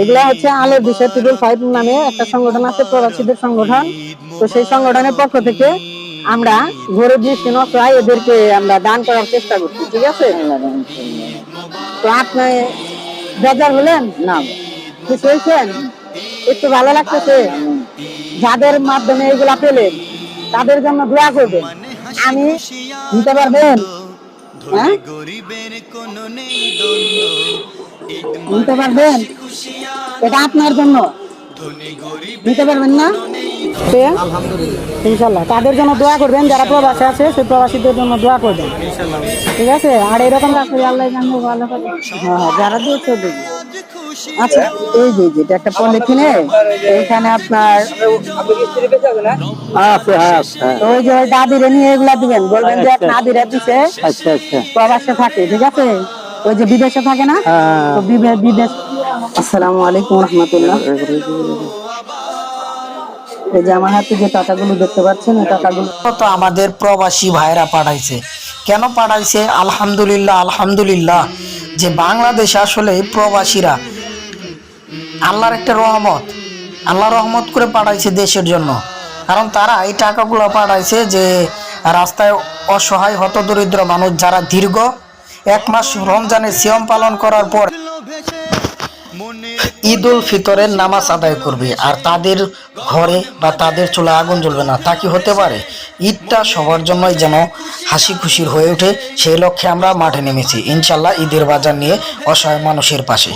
এগুলা হচ্ছে আলোর বিষয় ট্রিপল ফাইভ নামে একটা সংগঠন আছে প্রবাসীদের সংগঠন। তো সেই সংগঠনের পক্ষ থেকে আমরা ঘরে দৃষ্টি প্রায় এদেরকে আমরা দান করার চেষ্টা করছি ঠিক আছে? তো আপনি বেজার হলেন? না। খুশি হয়েছেন? একটু ভালো লাগতেছে? যাদের মাধ্যমে এগুলা পেলেন তাদের জন্য দোয়া করবেন। আমি নিতে পারবেন? হ্যাঁ? নিতে পারবেন? এটা আপনার জন্য। নিতে পারবেন না? ইনশাল্লাহ তাদের জন্য দোয়া করবেন যারা প্রবাসী আছে সেই প্রবাসীদের জন্য দোয়া করবেন। ঠিক আছে? আর এরকম কাজ আল্লাহ জানব ভালো হ্যাঁ হ্যাঁ, যারা দিয়েছে দেবে। আচ্ছা এই যে যেটা একটা পলিথিনে এইখানে আপনার আছে আছে ওই যে দাদিরে নিয়ে এগুলা দিবেন। বলবেন যে আচ্ছা। দাদিরা দিছে আচ্ছা আচ্ছা। প্রবাসে থাকে ঠিক আছে? ওই যে বিদেশে থাকে না? হ্যাঁ। তো বিদেশ। আসসালামু আলাইকুম রহমতুল্লাহ। এই যে আমার হাতে যে টাকাগুলো দেখতে পাচ্ছেন এই টাকাগুলো তো আমাদের প্রবাসী ভাইরা পাঠাইছে। কেন পাঠাইছে? আলহামদুলিল্লাহ আলহামদুলিল্লাহ। যে বাংলাদেশে আসলে প্রবাসীরা আল্লাহর একটা রহমত আল্লাহ রহমত করে পাঠাইছে দেশের জন্য। কারণ তারা এই টাকাগুলো পাঠাইছে যে রাস্তায় অসহায় হতদরিদ্র মানুষ যারা দীর্ঘ এক মাস রমজানে সিয়ম পালন করার পর ঈদ উল ফিতরের নামাজ আদায় করবে। আর তাদের ঘরে বা তাদের চুলে আগুন জ্বলবে না। তা কি হতে পারে? ঈদটা সবার জন্যই যেন হাসি খুশির হয়ে ওঠে, সেই লক্ষ্যে আমরা মাঠে নেমেছি। ইনশাল্লাহ ঈদের বাজার নিয়ে অসহায় মানুষের পাশে।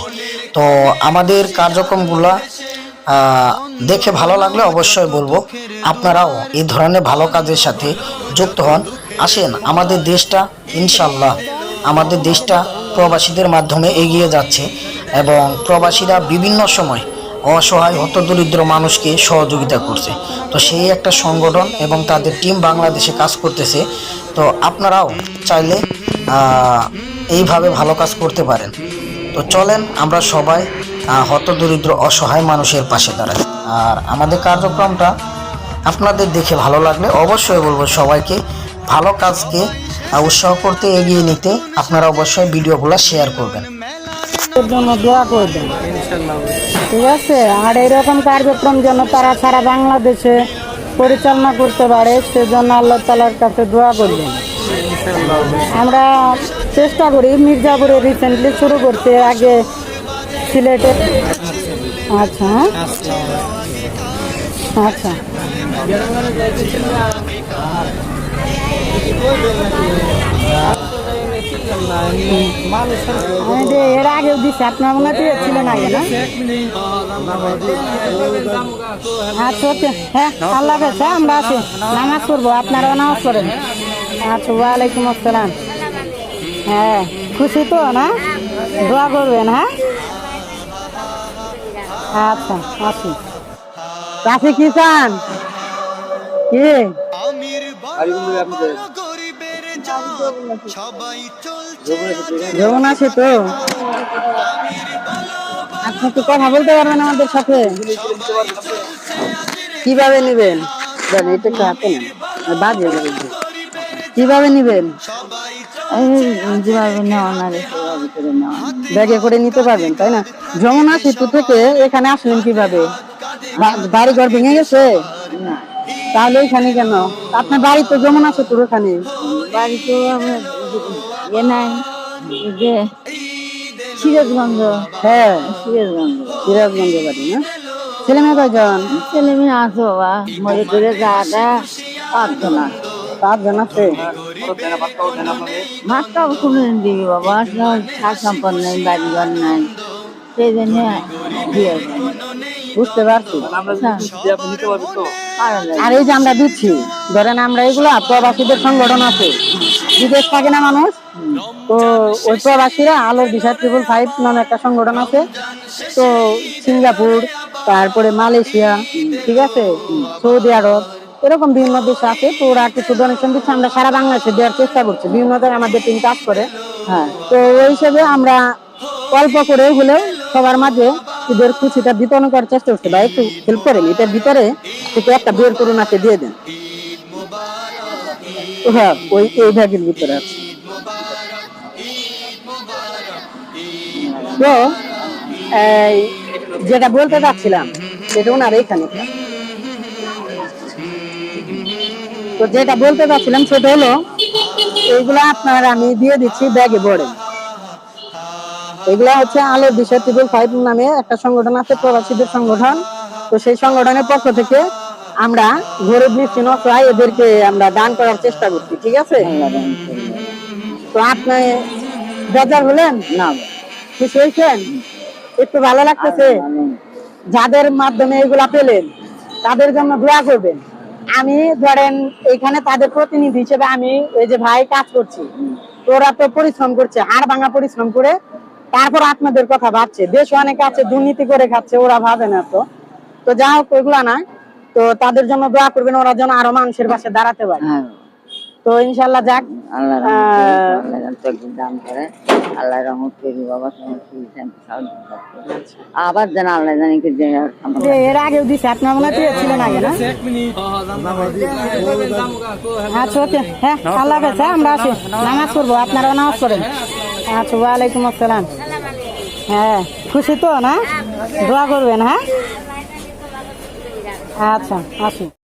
তো আমাদের কার্যক্রমগুলো দেখে ভালো লাগলে অবশ্যই বলব, আপনারাও এই ধরনের ভালো কাজের সাথে যুক্ত হন। আসেন, আমাদের দেশটা ইনশাল্লাহ আমাদের দেশটা প্রবাসীদের মাধ্যমে এগিয়ে যাচ্ছে এবং প্রবাসীরা বিভিন্ন সময় অসহায়, হতদরিদ্র মানুষকে সহযোগিতা করছে। তো সেই একটা সংগঠন এবং তাদের টিম বাংলাদেশে কাজ করতেছে। তো আপনারাও চাইলে এইভাবে ভালো কাজ করতে পারেন। তো চলেন আমরা সবাই হতদরিদ্র, অসহায় মানুষের পাশে দাঁড়াই। আর আমাদের কার্যক্রমটা আপনাদের দেখে ভালো লাগলে অবশ্যই বলব সবাইকে ভালো কাজকে উৎসাহ করতে এগিয়ে নিতে আপনারা অবশ্যই ভিডিওগুলো শেয়ার করবেন। জন্য দোয়া করবেন। ঠিক আছে? আর এরকম কার্যক্রম যেন তারা সারা বাংলাদেশে পরিচালনা করতে পারে, সেজন্য আল্লাহ তালার কাছে দোয়া করবেন। আমরা চেষ্টা করি মির্জাপুরে রিসেন্টলি শুরু করতে, আগে সিলেটে আচ্ছা হ্যাঁ? আচ্ছা। এর আগেও আপনার আগে, না? আচ্ছা হ্যাঁ আল্লাহ হ্যাঁ আমরা আছি। নামাজ পড়ব, আপনারাও নামাজ পড়েন। আচ্ছা ওয়ালাইকুম আসসালাম। হ্যাঁ খুশি তো, না? দোয়া করবেন হ্যাঁ? আচ্ছা আসি কাছে কি চান? কি? যেমন আছে তো। আপনি কি কথা বলতে পারবেন আমাদের সাথে? কীভাবে নেবেন? এটা একটু হাতে নেন বাজে কীভাবে নেবেন? না ব্যাগে করে নিতে পারবেন, তাই না? যমুনা সেতু থেকে এখানে আসলেন কীভাবে? বা- বাড়ি ঘর ভেঙে গেছে? তাহলে এখানে কেন? আপনার বাড়ি তো যমুনা সেতুর ওখানে? বাড়ি তো ইয়ে নাই যে সিরাজগঞ্জ। হ্যাঁ। সিরাজগঞ্জ। সিরাজগঞ্জ বাড়ি না? ছেলে মেয়ে কয়জন? ছেলে মেয়ে আছে বাবা মরে করে যাওয়াটা পারতো না পাঁচজন আছে? ভাতটা কোনদিন দিবি বাবা সার সম্পদ নেই বাড়ি ঘর নাই সেই জন্য দিয়ে বুঝতে পারছি। পারা যায় আর এই যে আমরা দিচ্ছি ধরেন আমরা এগুলো প্রবাসীদের সংগঠন আছে বিদেশ থাকে না মানুষ তো ওই প্রবাসীরা আলোর বিষয় ট্রিপল ফাইভ নামে একটা সংগঠন আছে তো সিঙ্গাপুর তারপরে মালয়েশিয়া ঠিক আছে সৌদি আরব এরকম বিভিন্ন দেশ আছে তো ওরা কিছু ডোনেশন দিচ্ছে আমরা সারা বাংলাদেশে দেওয়ার চেষ্টা করছি বিভিন্ন আমাদের টিম কাজ করে। হ্যাঁ। তো ওই হিসেবে আমরা অল্প করে হলেও সবার মাঝে ঈদের খুশিটা বিতরণ করার চেষ্টা করছে। ভাই, একটু হেল্প করেন। এটার ভিতরে একটু একটা বের করুন আছে দিয়ে দেন। হ্যাঁ ওই এই ব্যাগের ভিতরে আছে। তো যেটা বলতে চাচ্ছিলাম, সেটা ওনার এইখানে। তো যেটা বলতে চাচ্ছিলাম, সেটা হলো, এইগুলো আপনার আমি দিয়ে দিচ্ছি ব্যাগে ভরে। এগুলা হচ্ছে আলোর দিশা ট্রিপল ফাইভ নামে একটা সংগঠন আছে প্রবাসীদের সংগঠন। তো সেই সংগঠনের পক্ষ থেকে আমরা গরিব মিষ্টিন অসহায় এদেরকে আমরা দান করার চেষ্টা করছি ঠিক আছে? তো আপনি বেজার হলেন? না। খুশি হয়েছেন? একটু ভালো লাগতেছে? যাদের মাধ্যমে এগুলা পেলেন তাদের জন্য দোয়া করবেন। আমি ধরেন এখানে তাদের প্রতিনিধি হিসেবে আমি এই যে ভাই কাজ করছি ওরা তো পরিশ্রম করছে হাড় ভাঙা পরিশ্রম করে তারপর আপনাদের কথা ভাবছে দেশ অনেকে আছে দুর্নীতি করে খাচ্ছে ওরা ভাবে না তো। তো যা হোক ওইগুলা না। তো তাদের জন্য দোয়া করবেন ওরা যেন আরও মানুষের পাশে দাঁড়াতে পারে। হ্যাঁ। তো ইনশাল্লাহ যাক আল্লাহ রহমত করি বাবা আবার যেন আল্লাহ জানি এর আগেও দিছে আপনার মনে হয় আগে না? আচ্ছা ওকে। হ্যাঁ আল্লাহ হাফেজ হ্যাঁ আমরা আসি। নামাজ পড়ব আপনারাও নামাজ পড়েন। আচ্ছা ওয়ালাইকুম আসসালাম। হ্যাঁ খুশি তো না? দোয়া করবেন হ্যাঁ? আচ্ছা আসি।